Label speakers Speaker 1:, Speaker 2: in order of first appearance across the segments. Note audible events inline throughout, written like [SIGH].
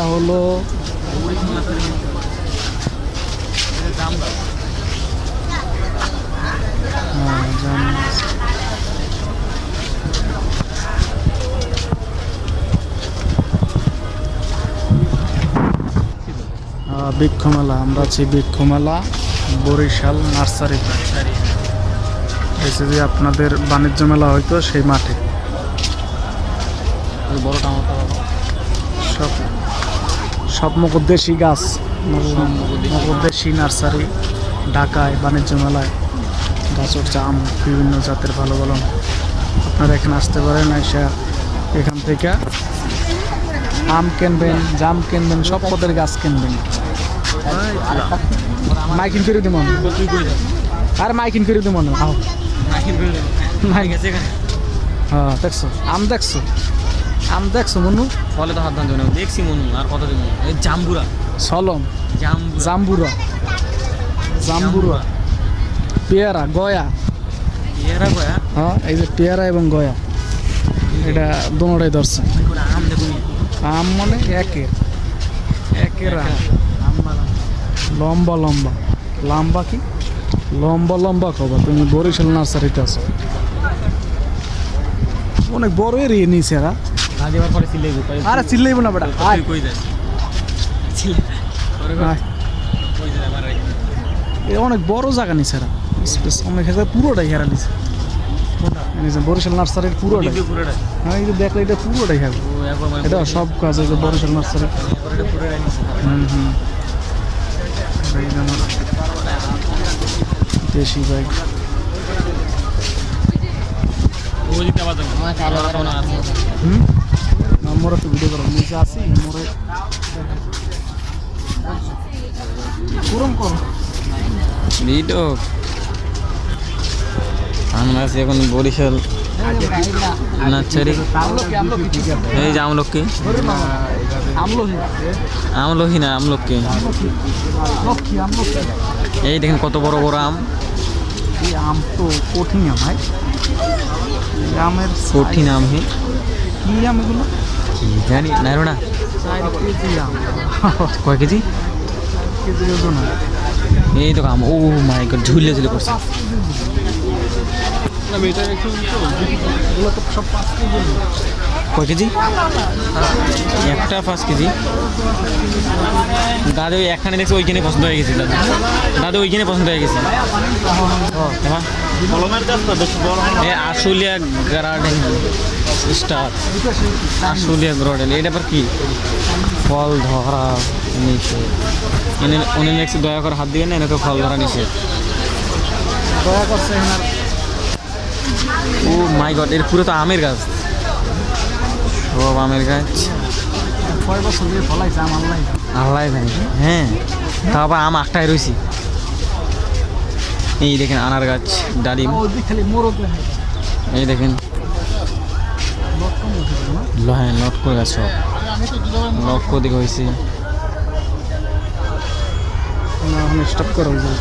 Speaker 1: এটা হলো। বৃক্ষমেলা আমরা আছি বৃক্ষমেলা বরিশাল নার্সারি এসে যে আপনাদের বাণিজ্য মেলা হয়তো সেই মাঠে।
Speaker 2: বড়টা
Speaker 1: সব। সব মকদ্দেশি গাছ মকদ্দেশি নার্সারি ঢাকায় বাণিজ্য মেলায় গাছ উঠছে আম বিভিন্ন জাতের ভালো ভালো আপনারা এখানে আসতে পারেন এসে এখান থেকে আম কিনবেন জাম কিনবেন সব পদের গাছ কিনবেন। মাইকিং করে দিব আর মাইকিং করে দিব না। হ্যাঁ দেখছ আম দেখছ। আম দেখছ মনু
Speaker 2: ফলে তো হাত ধান দেখছি মনু আর কত এই জাম্বুরা।
Speaker 1: সলম।
Speaker 2: জাম্বুরা।
Speaker 1: জাম্বুরা। পেয়ারা গয়া।
Speaker 2: এরা কয়া
Speaker 1: হ্যাঁ এই যে পেয়ারা এবং গয়া। এটা দোনোটাই ধরছে।
Speaker 2: আম দেখুন।
Speaker 1: আম মানে একের। একের আম। লম্বা লম্বা। লম্বা কি? লম্বা লম্বা খবর তুমি বরিশাল নার্সারিতে আছো। অনেক বড় এরিয়ে নিয়েছে এরা।
Speaker 2: এবার পরে
Speaker 1: আরে চিল্লাইব না বেটা
Speaker 2: তুই কই যাস
Speaker 1: অনেক বড় জায়গা নিছে এরা। স্পেস অনেক জায়গায় পুরোটাই হেরা নিছে। বরিশাল নার্সারির পুরোটাই।
Speaker 2: পুরোটা
Speaker 1: হ্যাঁ এই যে দেখলে এটা পুরোটাই
Speaker 2: মানে
Speaker 1: এটা সব কাজ এই যে বরিশাল নার্সারি। হুম হুম। দেশি বাইক
Speaker 2: ও দিতে পারতাম আমার কালো কালো না আছে।
Speaker 1: হুম? মোরে তো ভিডিও করো নিচে আসি মোরে পুরম করো।
Speaker 2: ভিডিও আমরা আছি এখন বরিশাল। নার্সারি এই যে আমলকি।
Speaker 1: আমলকি।
Speaker 2: আমলকি না আমলকি।
Speaker 1: আমলকি
Speaker 2: এই দেখেন কত বড় বড় আম।
Speaker 1: আম তো কঠিন আম ভাই। আমের
Speaker 2: কঠিন আম হে।
Speaker 1: কি আম এগুলো?
Speaker 2: জানি নারোনা না
Speaker 1: চার কেজি আম। [LAUGHS]
Speaker 2: কয় কেজি?
Speaker 1: কেজি ওজন
Speaker 2: এই তো আম ও মাই গড ঝুলে ঝুলে পড়ছে।
Speaker 1: এগুলো তো সব পাঁচ কেজি
Speaker 2: কয় কেজি? একটা পাঁচ কেজি। দাদা, ওই একখানে দেখছি ওইখানে পছন্দ হয়ে গেছে, দাদা। দাদা, ওইখানে পছন্দ হয়ে গেছে। Ashulia Garden Star Ashulia Garden এটা আবার কি? ফল ধরা নিষেধ। এনে, উনি দেখছি দয়া করে হাত দিবেন না, এনে তো ফল ধরা নিষেধ।
Speaker 1: দয়া
Speaker 2: ও মাই গড, এর পুরো তো আমের গাছ। সব আমের গাছ।
Speaker 1: আল্লাহ?
Speaker 2: হ্যাঁ আবার আম আটটায় রয়েছি। এই দেখেন আনার গাছ ডালিম। এই দেখেন। হ্যাঁ লটকর গাছ সব। লক্ষ দিকে হয়েছে
Speaker 1: স্টপ করা হয়েছে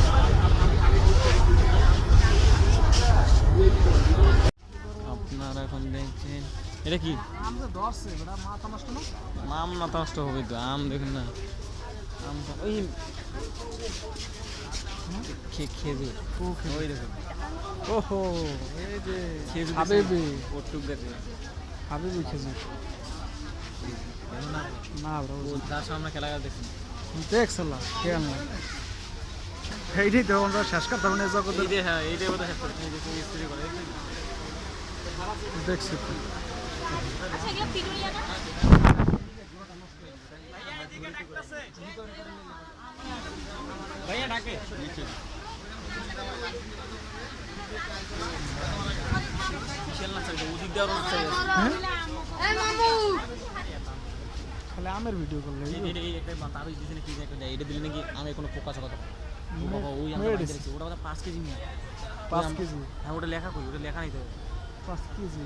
Speaker 2: আপনারা এখন দেখছেন এটা কি?
Speaker 1: আম মাথা নষ্ট না
Speaker 2: নষ্ট হবে তো আম দেখুন না। আম ওই খেজুর। ওই দেখুন।
Speaker 1: ওহো এই যে
Speaker 2: খেজুর
Speaker 1: হাবিবি।
Speaker 2: পটুক গাছে
Speaker 1: হাবিবি খেজুর। না ব্রো
Speaker 2: তার সামনে খেলা দেখুন।
Speaker 1: দেখছিলাম কেন এইটাই তো আমরা শেষ করতে হবে না এই জগতের।
Speaker 2: এই যে হ্যাঁ এইটাই বোধহয় শেষ করছে এই যে তুমি স্ত্রী করে দেখছেন?
Speaker 1: দেখছি।
Speaker 2: ভাইয়া ডাকে
Speaker 1: খালি আমের ভিডিও করলে
Speaker 2: এটা দিলে নাকি আমি কোনো ধরে। ও বাবা, ওই ওটা পাঁচ কেজি নিয়ে।
Speaker 1: পাঁচ কেজি
Speaker 2: হ্যাঁ, ওটা লেখা কই? ওটা লেখা নেই তো।
Speaker 1: পাঁচ কেজি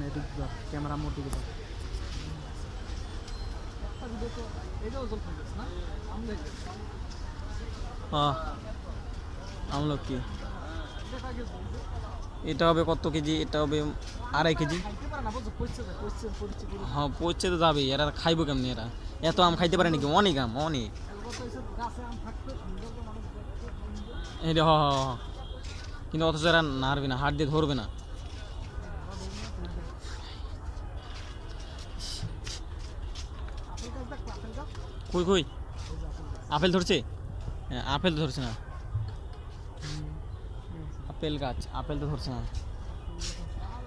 Speaker 1: নেটিক দাও ক্যামেরা মোট দিকে।
Speaker 2: এটা হবে কত কেজি? এটা হবে আড়াই কেজি। হ্যাঁ পচছে তো যাবেই। এরা খাইবো কেমনি এরা? এত আম খাইতে পারে নাকি? অনেক আম, অনেক। কিন্তু অথচ এরা নাড়বে না হাত দিয়ে ধরবে না
Speaker 1: আপেল গাছ দেখ আপেল গাছ
Speaker 2: কই কই? আপেল ধরছে? আপেল তো ধরছে না। আপেল গাছ, আপেল তো ধরছে না।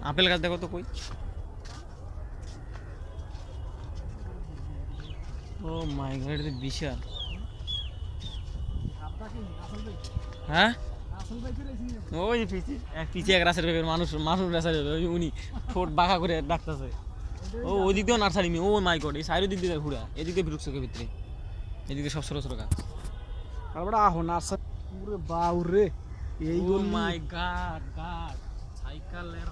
Speaker 2: আপেল গাছ দেখো তো কই। ও মাই গড, এটা বিশাল। হ্যাঁ? ওই পিছি এক পিছি এক রাসের ভেবে মানুষ মানুষ রাসের ভেবে উনি ঠোঁট বাঁকা করে ডাকতেছে। ও ওই দিক দিয়েও নার্সারি মি ও মাই গড এই সাইডের দিক দিয়ে ঘুরা এদিক দিয়ে ঢুকছে ভিতরে। এদিক দিয়ে সব ছোট ছোট গাছ।
Speaker 1: তারপরে আহো নার্সারি। পুরো বাউরে এই
Speaker 2: ও মাই গড গড সাইকেলের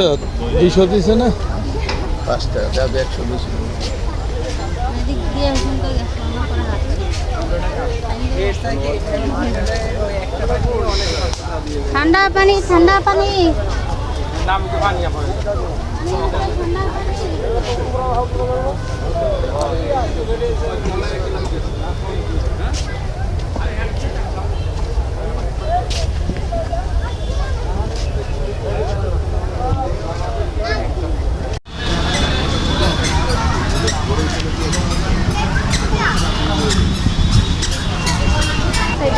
Speaker 3: হবে দুইশো দিছে না?
Speaker 4: একশো
Speaker 5: এদিক দিয়ে ওখানকার গ্যাস রান্না করা হাঁটছে ঠান্ডা পানি ঠান্ডা পানি।